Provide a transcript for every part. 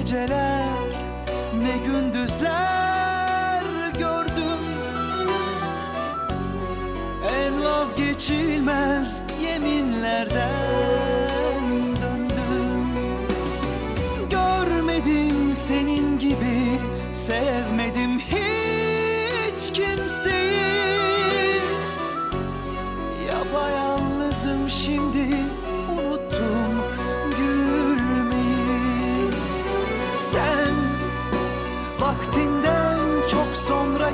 geceler ne gündüzler gördüm. En vazgeçilmez yeminlerden döndüm. Görmedim senin gibi sevmedim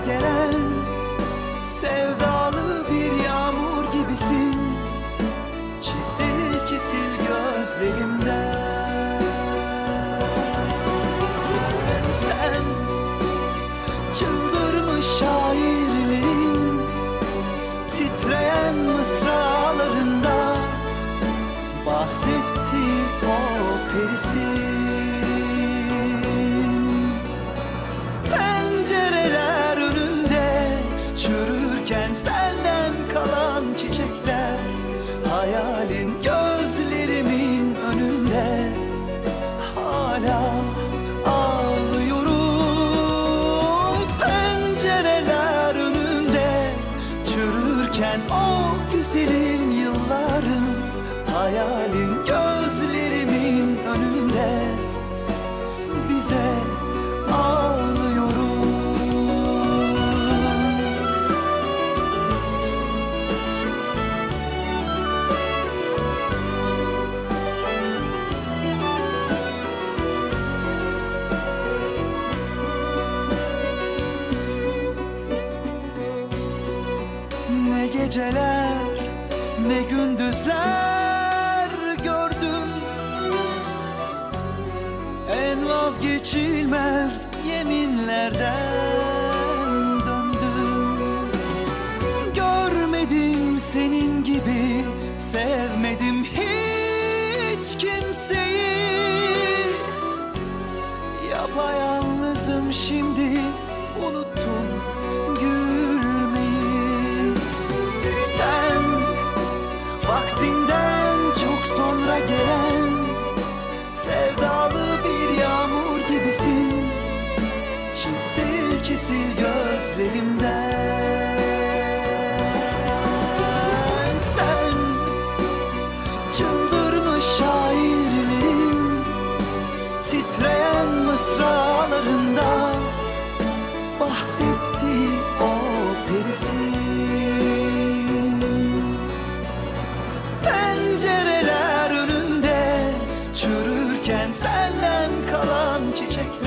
gelen Sevdalı bir yağmur gibisin. Çisil çisil gözlerimden. Sen çıldırmış şairlerin Titreyen mısralarında Bahsetti o perisin Çürürken o güzelim yıllarım Hayalin gözlerimin önünde Bize Ne geceler ne gündüzler gördüm. En vazgeçilmez yeminlerden gözlerimden Sen çıldırmış şairlerin Titreyen mısralarında bahsetti o perisin. Pencereler önünde çürürken senden kalan çiçekler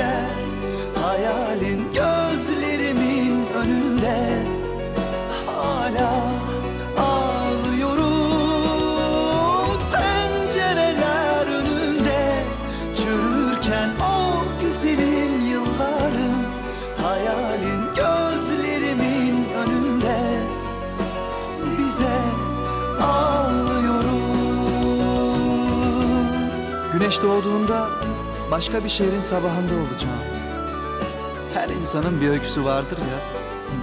bize ağlıyorum. Güneş doğduğunda başka bir şehrin sabahında olacağım. Her insanın bir öyküsü vardır ya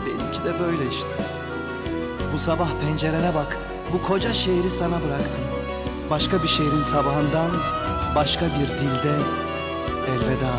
Benimki de böyle işte. Bu sabah pencerene bak Bu koca şehri sana bıraktım. Başka bir şehrin sabahından Başka bir dilde Elveda